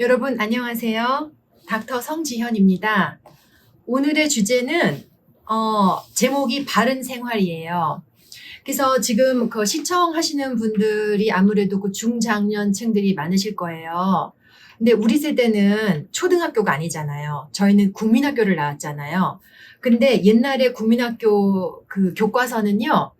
여러분 안녕하세요. 닥터 성지현입니다. 오늘의 주제는 어, 제목이 바른 생활이에요. 그래서 지금 그 시청하시는 분들이 아무래도 그 중장년층들이 많으실 거예요. 근데 우리 세대는 초등학교가 아니잖아요. 저희는 국민학교를 나왔잖아요. 근데 옛날에 국민학교 그 교과서는요.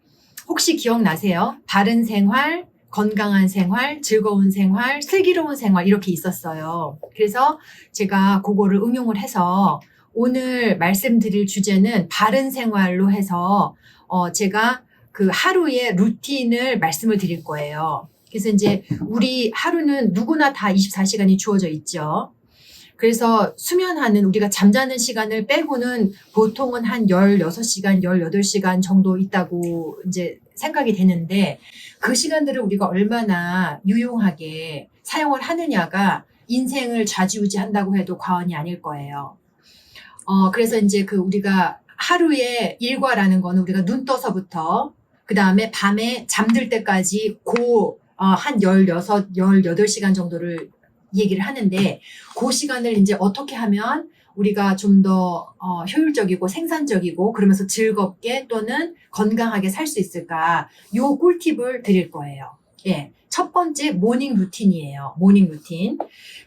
혹시 기억나세요? 바른 생활, 건강한 생활, 즐거운 생활, 슬기로운 생활 이렇게 있었어요. 그래서 제가 그거를 응용을 해서 오늘 말씀드릴 주제는 바른 생활로 해서 어 제가 그 하루의 루틴을 말씀을 드릴 거예요. 그래서 이제 우리 하루는 누구나 다 24시간이 주어져 있죠. 그래서 수면하는 우리가 잠자는 시간을 빼고는 보통은 한 16시간, 18시간 정도 있다고 이제 생각이 되는데 그 시간들을 우리가 얼마나 유용하게 사용을 하느냐가 인생을 좌지우지한다고 해도 과언이 아닐 거예요. 어, 그래서 이제 그 우리가 하루의 일과라는 거는 우리가 눈 떠서부터 그 다음에 밤에 잠들 때까지 고, 어, 한 16, 18시간 정도를 얘기를 하는데 그 시간을 이제 어떻게 하면 우리가 좀 더 어, 효율적이고 생산적이고 그러면서 즐겁게 또는 건강하게 살 수 있을까 요 꿀팁을 드릴 거예요. 예. 첫 번째 모닝 루틴이에요. 모닝 루틴.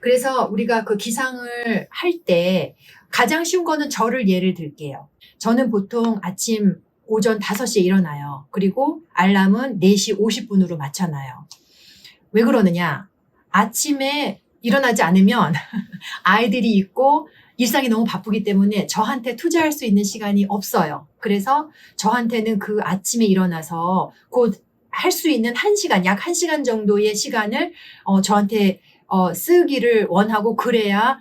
그래서 우리가 그 기상을 할 때 가장 쉬운 거는 저를 예를 들게요. 저는 보통 아침 오전 5시에 일어나요. 그리고 알람은 4시 50분으로 맞춰놔요. 왜 그러느냐? 아침에 일어나지 않으면 아이들이 있고 일상이 너무 바쁘기 때문에 저한테 투자할 수 있는 시간이 없어요. 그래서 저한테는 그 아침에 일어나서 곧 할 수 있는 한 시간, 약 한 시간 정도의 시간을 어, 저한테 어, 쓰기를 원하고 그래야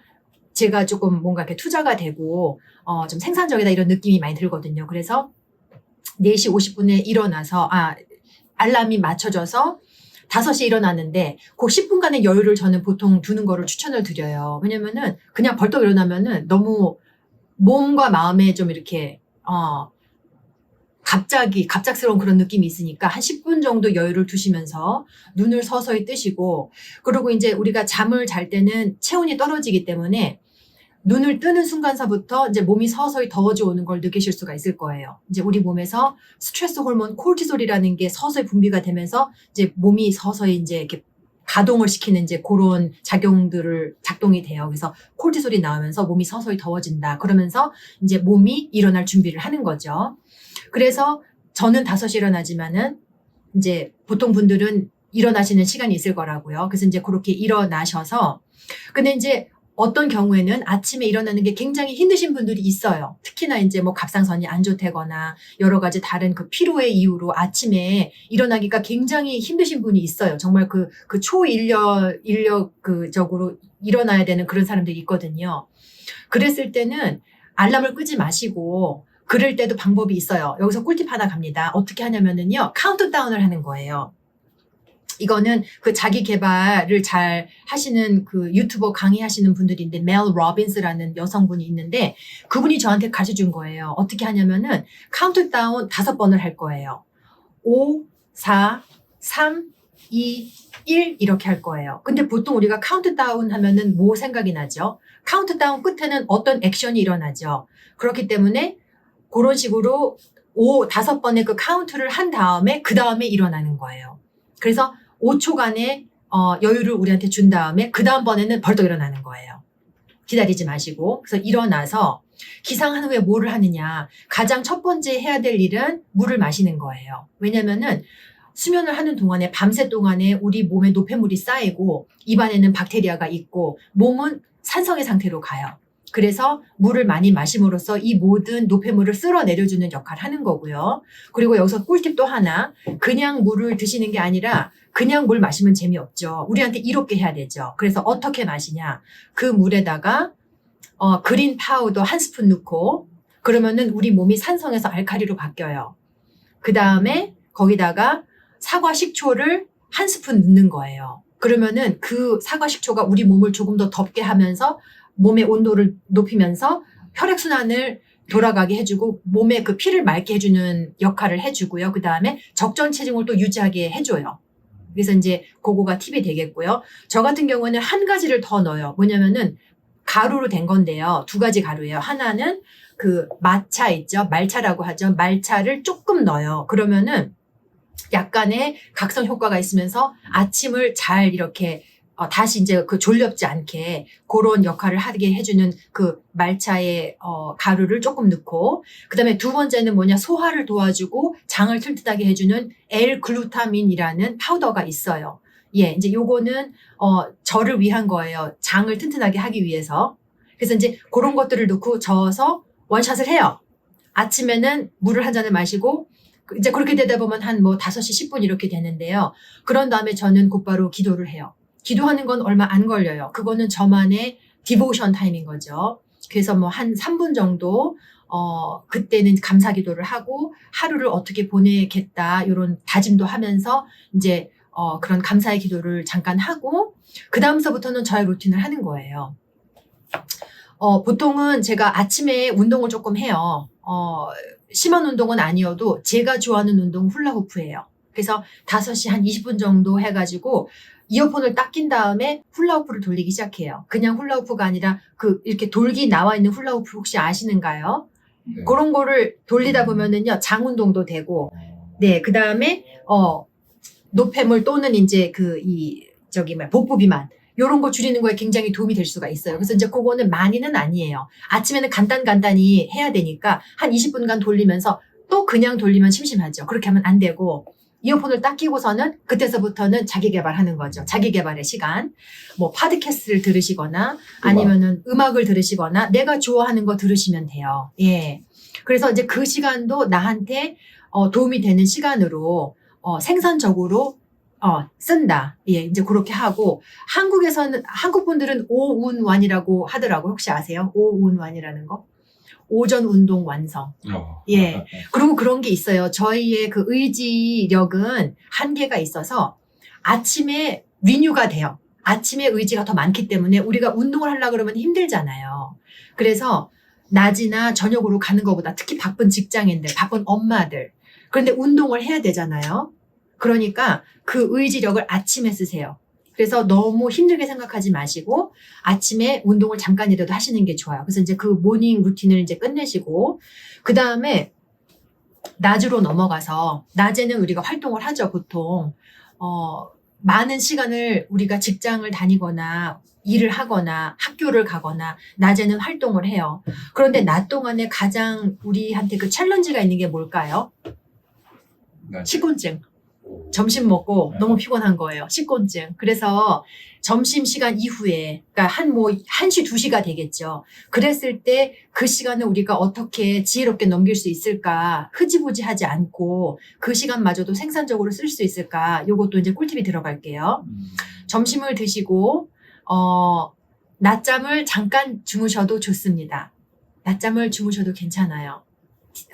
제가 조금 뭔가 이렇게 투자가 되고 어, 좀 생산적이다 이런 느낌이 많이 들거든요. 그래서 4시 50분에 일어나서 아 알람이 맞춰져서 5시에 일어났는데 그 10분간의 여유를 저는 보통 두는 거를 추천을 드려요. 왜냐면은 그냥 벌떡 일어나면은 너무 몸과 마음에 좀 이렇게 어 갑자기 갑작스러운 그런 느낌이 있으니까 한 10분 정도 여유를 두시면서 눈을 서서히 뜨시고 그리고 이제 우리가 잠을 잘 때는 체온이 떨어지기 때문에 눈을 뜨는 순간서부터 이제 몸이 서서히 더워져 오는 걸 느끼실 수가 있을 거예요. 이제 우리 몸에서 스트레스 호르몬 콜티솔이라는 게 서서히 분비가 되면서 이제 몸이 서서히 이제 이렇게 가동을 시키는 이제 그런 작용들을 작동이 돼요. 그래서 콜티솔이 나오면서 몸이 서서히 더워진다. 그러면서 이제 몸이 일어날 준비를 하는 거죠. 그래서 저는 5시 일어나지만은 이제 보통 분들은 일어나시는 시간이 있을 거라고요. 그래서 이제 그렇게 일어나셔서 근데 이제 어떤 경우에는 아침에 일어나는 게 굉장히 힘드신 분들이 있어요. 특히나 이제 뭐 갑상선이 안 좋다거나 여러 가지 다른 그 피로의 이유로 아침에 일어나기가 굉장히 힘드신 분이 있어요. 정말 그, 그 초인력, 인력 그적으로 일어나야 되는 그런 사람들이 있거든요. 그랬을 때는 알람을 끄지 마시고 그럴 때도 방법이 있어요. 여기서 꿀팁 하나 갑니다. 어떻게 하냐면은요, 카운트다운을 하는 거예요. 이거는 그 자기 개발을 잘 하시는 그 유튜버 강의하시는 분들인데 멜 로빈스라는 여성분이 있는데 그분이 저한테 가르쳐 준 거예요. 어떻게 하냐면은 카운트다운 다섯 번을 할 거예요. 5, 4, 3, 2, 1 이렇게 할 거예요. 근데 보통 우리가 카운트다운 하면은 뭐 생각이 나죠? 카운트다운 끝에는 어떤 액션이 일어나죠. 그렇기 때문에 그런 식으로 5, 다섯 번의 그 카운트를 한 다음에 그 다음에 일어나는 거예요. 그래서 5초간의 어, 여유를 우리한테 준 다음에 그 다음번에는 벌떡 일어나는 거예요. 기다리지 마시고 그래서 일어나서 기상한 후에 뭐를 하느냐 가장 첫 번째 해야 될 일은 물을 마시는 거예요. 왜냐면은 수면을 하는 동안에 밤새 동안에 우리 몸에 노폐물이 쌓이고 입안에는 박테리아가 있고 몸은 산성의 상태로 가요. 그래서 물을 많이 마심으로써 이 모든 노폐물을 쓸어 내려주는 역할을 하는 거고요. 그리고 여기서 꿀팁 또 하나, 그냥 물을 드시는 게 아니라 그냥 물 마시면 재미없죠. 우리한테 이롭게 해야 되죠. 그래서 어떻게 마시냐? 그 물에다가 어, 그린 파우더 한 스푼 넣고 그러면은 우리 몸이 산성에서 알칼리로 바뀌어요. 그 다음에 거기다가 사과 식초를 한 스푼 넣는 거예요. 그러면은 그 사과 식초가 우리 몸을 조금 더 덥게 하면서 몸의 온도를 높이면서 혈액순환을 돌아가게 해주고 몸에 그 피를 맑게 해주는 역할을 해주고요. 그 다음에 적정 체중을 또 유지하게 해줘요. 그래서 이제 그거가 팁이 되겠고요. 저 같은 경우는 한 가지를 더 넣어요. 뭐냐면은 가루로 된 건데요. 두 가지 가루예요. 하나는 그 마차 있죠. 말차라고 하죠. 말차를 조금 넣어요. 그러면은 약간의 각성 효과가 있으면서 아침을 잘 이렇게 어, 다시 이제 그 졸렵지 않게 그런 역할을 하게 해주는 그 말차의 어, 가루를 조금 넣고 그다음에 두 번째는 뭐냐 소화를 도와주고 장을 튼튼하게 해주는 L-글루타민이라는 파우더가 있어요. 예, 이제 요거는 어 저를 위한 거예요. 장을 튼튼하게 하기 위해서. 그래서 이제 그런 것들을 넣고 저어서 원샷을 해요. 아침에는 물을 한 잔을 마시고 그 이제 그렇게 되다 보면 한 뭐 5시 10분 이렇게 되는데요. 그런 다음에 저는 곧바로 기도를 해요. 기도하는 건 얼마 안 걸려요. 그거는 저만의 디보션 타임인 거죠. 그래서 뭐 한 3분 정도 어 그때는 감사 기도를 하고 하루를 어떻게 보내겠다 이런 다짐도 하면서 이제 어 그런 감사의 기도를 잠깐 하고 그 다음서부터는 저의 루틴을 하는 거예요. 어 보통은 제가 아침에 운동을 조금 해요. 어 심한 운동은 아니어도 제가 좋아하는 운동 훌라후프예요. 그래서 5시 한 20분 정도 해가지고 이어폰을 딱 낀 다음에 훌라후프를 돌리기 시작해요. 그냥 훌라후프가 아니라 그 이렇게 돌기 나와 있는 훌라후프 혹시 아시는가요? 네. 그런 거를 돌리다 보면은요 장 운동도 되고 네 그 다음에 어 노폐물 또는 이제 그 이 저기 뭐 복부 비만 요런 거 줄이는 거에 굉장히 도움이 될 수가 있어요. 그래서 이제 그거는 많이는 아니에요. 아침에는 간단 간단히 해야 되니까 한 20분간 돌리면서 또 그냥 돌리면 심심하죠. 그렇게 하면 안 되고 이어폰을 딱 끼고서는 그때서부터는 자기 개발하는 거죠. 자기 개발의 시간. 뭐 팟캐스트를 들으시거나 아니면은 음악을 들으시거나 내가 좋아하는 거 들으시면 돼요. 예. 그래서 이제 그 시간도 나한테 어, 도움이 되는 시간으로 어, 생산적으로 어, 쓴다. 예, 이제 그렇게 하고 한국에서는 한국 분들은 오운완이라고 하더라고. 혹시 아세요? 오운완이라는 거? 오전 운동 완성. 어. 예. 그리고 그런 게 있어요. 저희의 그 의지력은 한계가 있어서 아침에 리뉴가 돼요. 아침에 의지가 더 많기 때문에 우리가 운동을 하려고 그러면 힘들잖아요. 그래서 낮이나 저녁으로 가는 것보다 특히 바쁜 직장인들, 바쁜 엄마들. 그런데 운동을 해야 되잖아요. 그러니까 그 의지력을 아침에 쓰세요. 그래서 너무 힘들게 생각하지 마시고 아침에 운동을 잠깐이라도 하시는 게 좋아요. 그래서 이제 그 모닝 루틴을 이제 끝내시고 그 다음에 낮으로 넘어가서 낮에는 우리가 활동을 하죠 보통 어 많은 시간을 우리가 직장을 다니거나 일을 하거나 학교를 가거나 낮에는 활동을 해요. 그런데 낮 동안에 가장 우리한테 그 챌린지가 있는 게 뭘까요? 네. 식곤증. 점심 먹고 네. 너무 피곤한 거예요. 식곤증. 그래서 점심 시간 이후에, 그러니까 한 뭐, 1시, 2시가 되겠죠. 그랬을 때 그 시간을 우리가 어떻게 지혜롭게 넘길 수 있을까? 흐지부지 하지 않고 그 시간마저도 생산적으로 쓸 수 있을까? 요것도 이제 꿀팁이 들어갈게요. 음. 점심을 드시고, 어, 낮잠을 잠깐 주무셔도 좋습니다. 낮잠을 주무셔도 괜찮아요.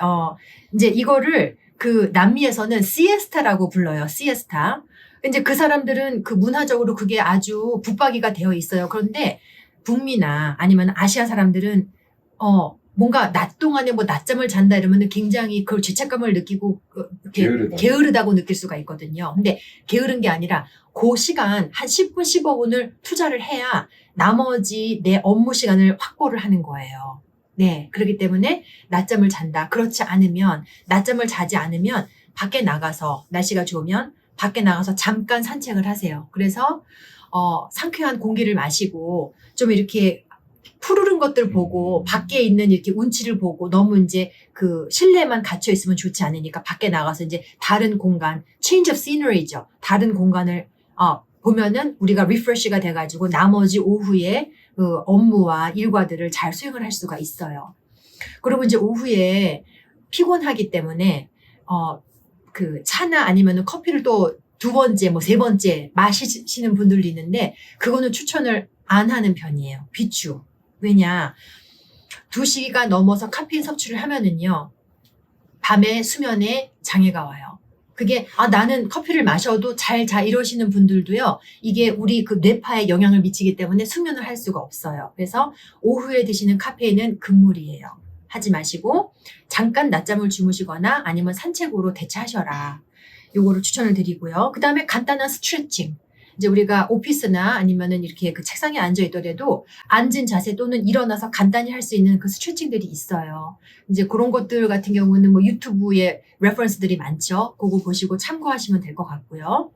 어, 이제 이거를 그 남미에서는 시에스타라고 불러요. 시에스타. 이제 그 사람들은 그 문화적으로 그게 아주 붙박이가 되어 있어요. 그런데 북미나 아니면 아시아 사람들은 어 뭔가 낮 동안에 뭐 낮잠을 잔다 이러면 굉장히 그걸 죄책감을 느끼고 그 이렇게 게으르다. 게으르다고 느낄 수가 있거든요. 근데 게으른 게 아니라 그 시간 한 10분 15분을 투자를 해야 나머지 내 업무 시간을 확보를 하는 거예요. 네. 그렇기 때문에 낮잠을 잔다. 그렇지 않으면, 낮잠을 자지 않으면 밖에 나가서, 날씨가 좋으면 밖에 나가서 잠깐 산책을 하세요. 그래서, 어, 상쾌한 공기를 마시고 좀 이렇게 푸르른 것들 보고 음. 밖에 있는 이렇게 운치를 보고 너무 이제 그 실내만 갇혀 있으면 좋지 않으니까 밖에 나가서 이제 다른 공간, change of scenery죠. 다른 공간을, 어, 보면은 우리가 리프레시가 돼가지고 나머지 오후에 그 업무와 일과들을 잘 수행을 할 수가 있어요. 그리고 이제 오후에 피곤하기 때문에 어 그 차나 아니면은 커피를 또 두 번째 뭐 세 번째 마시는 분들도 있는데 그거는 추천을 안 하는 편이에요. 비추. 왜냐? 2시가 넘어서 카페인 섭취를 하면은요. 밤에 수면에 장애가 와요. 그게 아 나는 커피를 마셔도 잘 자 이러시는 분들도요. 이게 우리 그 뇌파에 영향을 미치기 때문에 수면을 할 수가 없어요. 그래서 오후에 드시는 카페인은 금물이에요. 하지 마시고 잠깐 낮잠을 주무시거나 아니면 산책으로 대체하셔라. 요거를 추천을 드리고요. 그 다음에 간단한 스트레칭. 이제 우리가 오피스나 아니면은 이렇게 그 책상에 앉아 있더라도 앉은 자세 또는 일어나서 간단히 할 수 있는 그 스트레칭들이 있어요. 이제 그런 것들 같은 경우는 뭐 유튜브에 레퍼런스들이 많죠. 그거 보시고 참고하시면 될 것 같고요.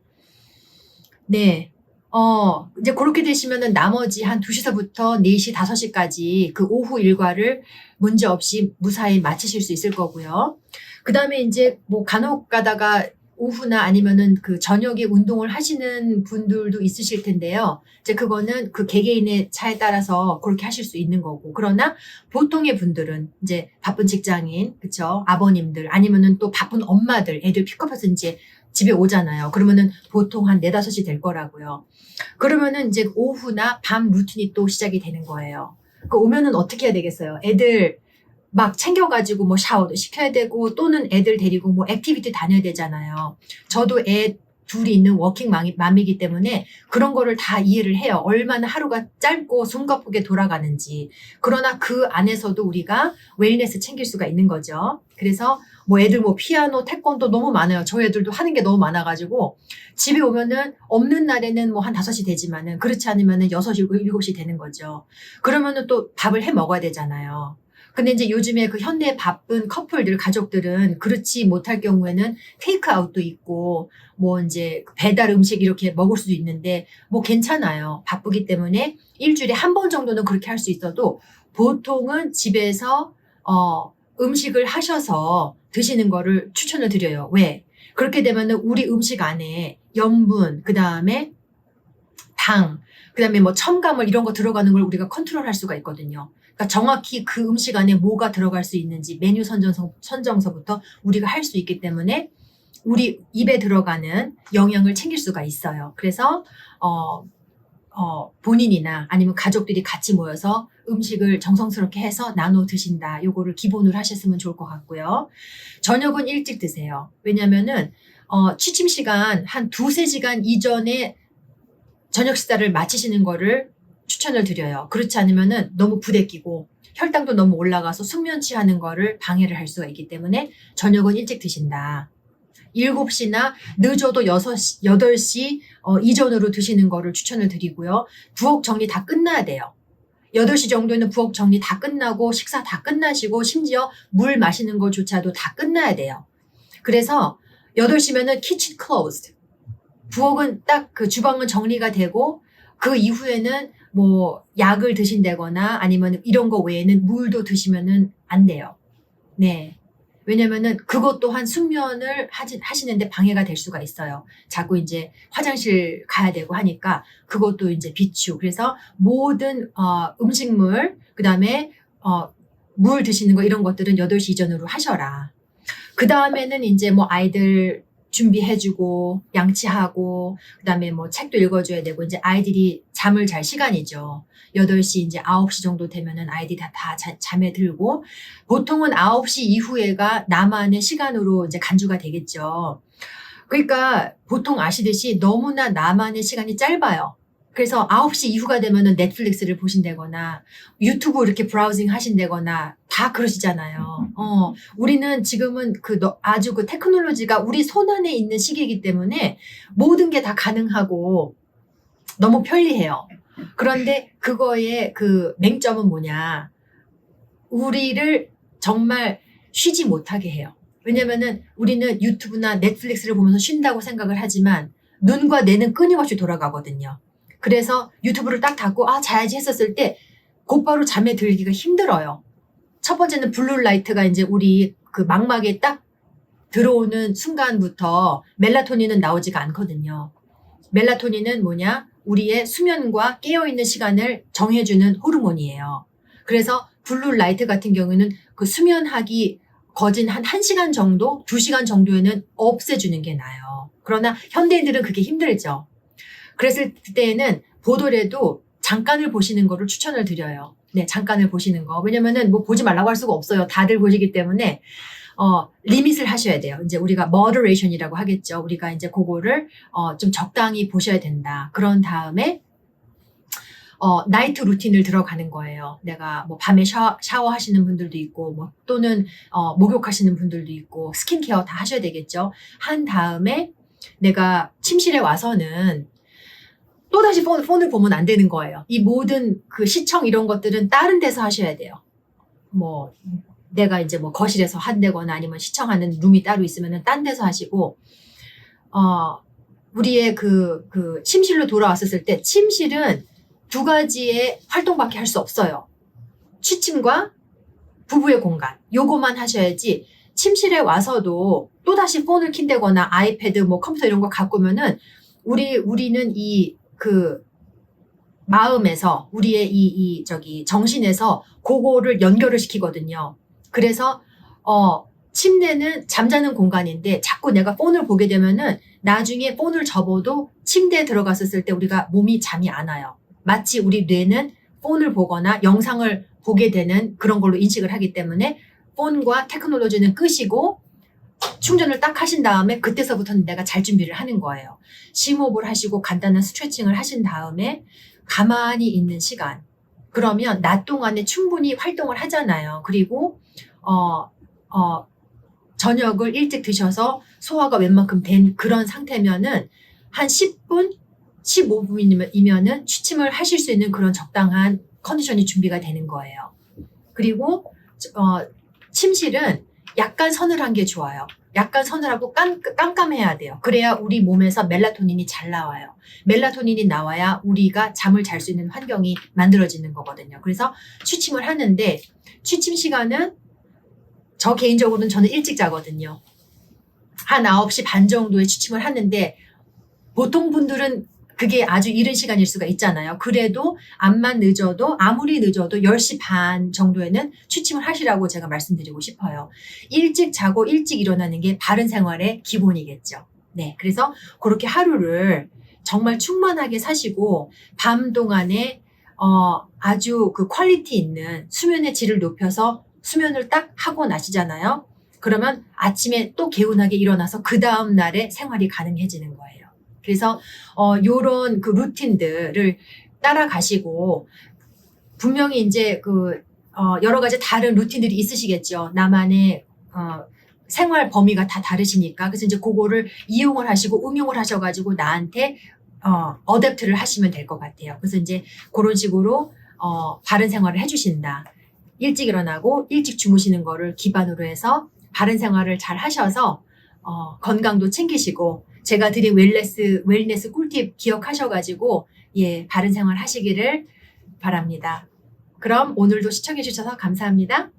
네. 어, 이제 그렇게 되시면은 나머지 한 2시서부터 4시, 5시까지 그 오후 일과를 문제 없이 무사히 마치실 수 있을 거고요. 그 다음에 이제 뭐 간혹 가다가 오후나 아니면은 그 저녁에 운동을 하시는 분들도 있으실 텐데요. 이제 그거는 그 개개인의 차에 따라서 그렇게 하실 수 있는 거고. 그러나 보통의 분들은 이제 바쁜 직장인, 그쵸? 아버님들, 아니면은 또 바쁜 엄마들, 애들 픽업해서 이제 집에 오잖아요. 그러면은 보통 한 4, 5시 될 거라고요. 그러면은 이제 오후나 밤 루틴이 또 시작이 되는 거예요. 그 오면은 어떻게 해야 되겠어요? 애들 막 챙겨가지고 뭐 샤워도 시켜야 되고 또는 애들 데리고 뭐 액티비티 다녀야 되잖아요. 저도 애 둘이 있는 워킹 맘이- 맘이기 때문에 그런 거를 다 이해를 해요. 얼마나 하루가 짧고 숨가쁘게 돌아가는지. 그러나 그 안에서도 우리가 웰네스 챙길 수가 있는 거죠. 그래서 뭐 애들 뭐 피아노, 태권도 너무 많아요. 저희 애들도 하는 게 너무 많아가지고 집에 오면은 없는 날에는 뭐 한 5시 되지만은 그렇지 않으면은 6시, 7시 되는 거죠. 그러면은 또 밥을 해 먹어야 되잖아요. 근데 이제 요즘에 그 현대 바쁜 커플들, 가족들은 그렇지 못할 경우에는 테이크아웃도 있고, 뭐 이제 배달 음식 이렇게 먹을 수도 있는데, 뭐 괜찮아요. 바쁘기 때문에 일주일에 한 번 정도는 그렇게 할 수 있어도 보통은 집에서, 어, 음식을 하셔서 드시는 거를 추천을 드려요. 왜? 그렇게 되면은 우리 음식 안에 염분, 그 다음에 당, 그 다음에 뭐 첨가물 이런 거 들어가는 걸 우리가 컨트롤 할 수가 있거든요. 그러니까 정확히 그 음식 안에 뭐가 들어갈 수 있는지 메뉴 선정서, 선정서부터 우리가 할 수 있기 때문에 우리 입에 들어가는 영양을 챙길 수가 있어요. 그래서 어, 어, 본인이나 아니면 가족들이 같이 모여서 음식을 정성스럽게 해서 나눠 드신다. 요거를 기본으로 하셨으면 좋을 것 같고요. 저녁은 일찍 드세요. 왜냐면은 어, 취침 시간 한 두세 시간 이전에 저녁 식사를 마치시는 거를 추천을 드려요. 그렇지 않으면은 너무 부대끼고 혈당도 너무 올라가서 숙면 취하는 거를 방해를 할 수가 있기 때문에 저녁은 일찍 드신다. 7시나 늦어도 6시, 8시 어, 이전으로 드시는 거를 추천을 드리고요. 부엌 정리 다 끝나야 돼요. 8시 정도에는 부엌 정리 다 끝나고 식사 다 끝나시고 심지어 물 마시는 것조차도 다 끝나야 돼요. 그래서 8시면은 키친 closed. 부엌은 딱 그 주방은 정리가 되고 그 이후에는 뭐 약을 드신다거나 아니면 이런 거 외에는 물도 드시면은 안 돼요. 네. 왜냐면은 그것 또한 숙면을 하지, 하시는데 방해가 될 수가 있어요. 자꾸 이제 화장실 가야 되고 하니까 그것도 이제 비추. 그래서 모든 어, 음식물, 그 다음에 어, 물 드시는 거 이런 것들은 8시 이전으로 하셔라. 그 다음에는 이제 뭐 아이들 준비해주고 양치하고 그다음에 뭐 책도 읽어줘야 되고 이제 아이들이 잠을 잘 시간이죠. 8시 이제 9시 정도 되면은 아이들이 다, 다 자- 잠에 들고 보통은 9시 이후에가 나만의 시간으로 이제 간주가 되겠죠. 그러니까 보통 아시듯이 너무나 나만의 시간이 짧아요. 그래서 9시 이후가 되면은 넷플릭스를 보신다거나 유튜브 이렇게 브라우징 하신다거나 다 그러시잖아요. 어, 우리는 지금은 그 너- 아주 그 테크놀로지가 우리 손 안에 있는 시기이기 때문에 모든 게 다 가능하고 너무 편리해요. 그런데 그거의 그 맹점은 뭐냐? 우리를 정말 쉬지 못하게 해요. 왜냐면은 우리는 유튜브나 넷플릭스를 보면서 쉰다고 생각을 하지만 눈과 뇌는 끊임없이 돌아가거든요. 그래서 유튜브를 딱 닫고 아 자야지 했었을 때 곧바로 잠에 들기가 힘들어요. 첫 번째는 블루라이트가 이제 우리 그 망막에 딱 들어오는 순간부터 멜라토닌은 나오지가 않거든요. 멜라토닌은 뭐냐? 우리의 수면과 깨어있는 시간을 정해주는 호르몬이에요. 그래서 블루라이트 같은 경우는 그 수면하기 거진 한 1시간 정도, 2시간 정도에는 없애주는 게 나아요. 그러나 현대인들은 그게 힘들죠. 그랬을 때에는 보더라도 잠깐을 보시는 거를 추천을 드려요. 네, 잠깐을 보시는 거. 왜냐면은 뭐 보지 말라고 할 수가 없어요. 다들 보시기 때문에 어, 리밋을 하셔야 돼요. 이제 우리가 moderation이라고 하겠죠. 우리가 이제 그거를 어, 좀 적당히 보셔야 된다. 그런 다음에 어, 나이트 루틴을 들어가는 거예요. 내가 뭐 밤에 샤워, 샤워하시는 분들도 있고, 뭐 또는 어, 목욕하시는 분들도 있고, 스킨케어 다 하셔야 되겠죠. 한 다음에 내가 침실에 와서는 또다시 폰, 폰을 보면 안 되는 거예요. 이 모든 그 시청 이런 것들은 다른 데서 하셔야 돼요. 뭐, 내가 이제 뭐 거실에서 한다거나 아니면 시청하는 룸이 따로 있으면은 딴 데서 하시고, 어, 우리의 그, 그 침실로 돌아왔었을 때 침실은 두 가지의 활동밖에 할 수 없어요. 취침과 부부의 공간. 요거만 하셔야지 침실에 와서도 또다시 폰을 킨다거나 아이패드 뭐 컴퓨터 이런 거 갖고 오면은 우리, 우리는 이 그 마음에서 우리의 이, 이 저기 정신에서 그거를 연결을 시키거든요. 그래서 어 침대는 잠자는 공간인데 자꾸 내가 폰을 보게 되면은 나중에 폰을 접어도 침대에 들어갔었을 때 우리가 몸이 잠이 안 와요. 마치 우리 뇌는 폰을 보거나 영상을 보게 되는 그런 걸로 인식을 하기 때문에 폰과 테크놀로지는 끄시고 충전을 딱 하신 다음에 그때서부터는 내가 잘 준비를 하는 거예요. 심호흡을 하시고 간단한 스트레칭을 하신 다음에 가만히 있는 시간. 그러면 낮 동안에 충분히 활동을 하잖아요. 그리고 어, 어, 저녁을 일찍 드셔서 소화가 웬만큼 된 그런 상태면은 한 10분, 15분이면은 취침을 하실 수 있는 그런 적당한 컨디션이 준비가 되는 거예요. 그리고 어, 침실은 약간 서늘한 게 좋아요. 약간 서늘하고 깜, 깜깜해야 돼요. 그래야 우리 몸에서 멜라토닌이 잘 나와요. 멜라토닌이 나와야 우리가 잠을 잘 수 있는 환경이 만들어지는 거거든요. 그래서 취침을 하는데 취침 시간은 저 개인적으로는 저는 일찍 자거든요. 한 9시 반 정도에 취침을 하는데 보통 분들은 그게 아주 이른 시간일 수가 있잖아요. 그래도 암만 늦어도 아무리 늦어도 10시 반 정도에는 취침을 하시라고 제가 말씀드리고 싶어요. 일찍 자고 일찍 일어나는 게 바른 생활의 기본이겠죠. 네. 그래서 그렇게 하루를 정말 충만하게 사시고 밤 동안에 어, 아주 그 퀄리티 있는 수면의 질을 높여서 수면을 딱 하고 나시잖아요. 그러면 아침에 또 개운하게 일어나서 그 다음 날에 생활이 가능해지는 거예요. 그래서 어 요런 그 루틴들을 따라가시고 분명히 이제 그 어, 여러 가지 다른 루틴들이 있으시겠죠. 나만의 어, 생활 범위가 다 다르시니까 그래서 이제 그거를 이용을 하시고 응용을 하셔가지고 나한테 어, 어댑트를 하시면 될 것 같아요. 그래서 이제 그런 식으로 어, 바른 생활을 해주신다. 일찍 일어나고 일찍 주무시는 거를 기반으로 해서 바른 생활을 잘 하셔서 어, 건강도 챙기시고 제가 드린 웰네스 웰네스 꿀팁 기억하셔가지고 예 바른 생활 하시기를 바랍니다. 그럼 오늘도 시청해 주셔서 감사합니다.